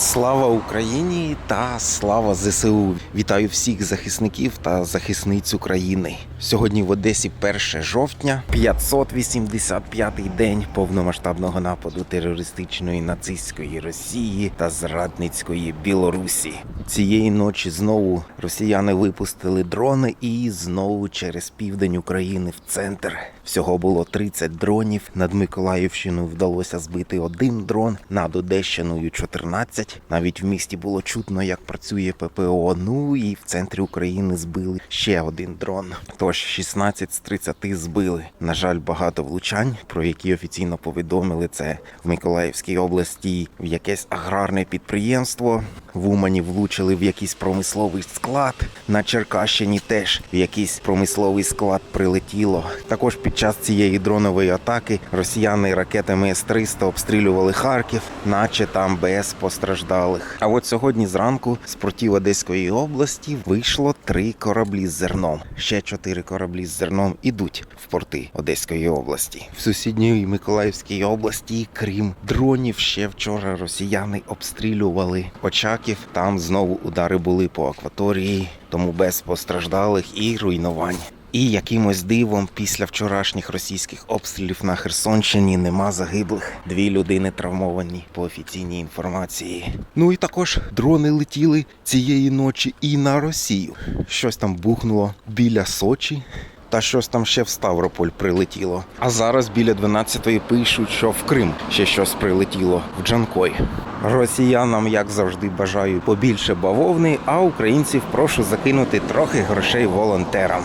Слава Україні та слава ЗСУ! Вітаю всіх захисників та захисниць України. Сьогодні в Одесі 1 жовтня, 585-й день повномасштабного нападу терористичної нацистської Росії та зрадницької Білорусі. Цієї ночі знову росіяни випустили дрони і знову через південь України в центр. Всього було 30 дронів. Над Миколаївщиною вдалося збити один дрон, над Одещиною 14. Навіть в місті було чутно, як працює ППО. Ну і в центрі України збили ще один дрон. Тож 16 з 30 збили. На жаль, багато влучань, про які офіційно повідомили це в Миколаївській області в якесь аграрне підприємство. В Умані влучили в якийсь промисловий склад. На Черкащині теж в якийсь промисловий склад прилетіло. Також під час цієї дронової атаки росіяни ракетами С-300 обстрілювали Харків, наче там без постраждалих. А от сьогодні зранку з портів Одеської області вийшло три кораблі з зерном. Ще чотири кораблі з зерном ідуть в порти Одеської області. В сусідній Миколаївській області, крім дронів, ще вчора росіяни обстрілювали Очаків. Там знову удари були по акваторії, тому без постраждалих і руйнувань. І якимось дивом після вчорашніх російських обстрілів на Херсонщині нема загиблих. Дві людини травмовані по офіційній інформації. Ну і також дрони летіли цієї ночі і на Росію. Щось там бухнуло біля Сочі. Та щось там ще в Ставрополь прилетіло. А зараз біля 12-ї пишуть, що в Крим ще щось прилетіло в Джанкой. Росіянам, як завжди, бажаю побільше бавовни, а українців прошу закинути трохи грошей волонтерам.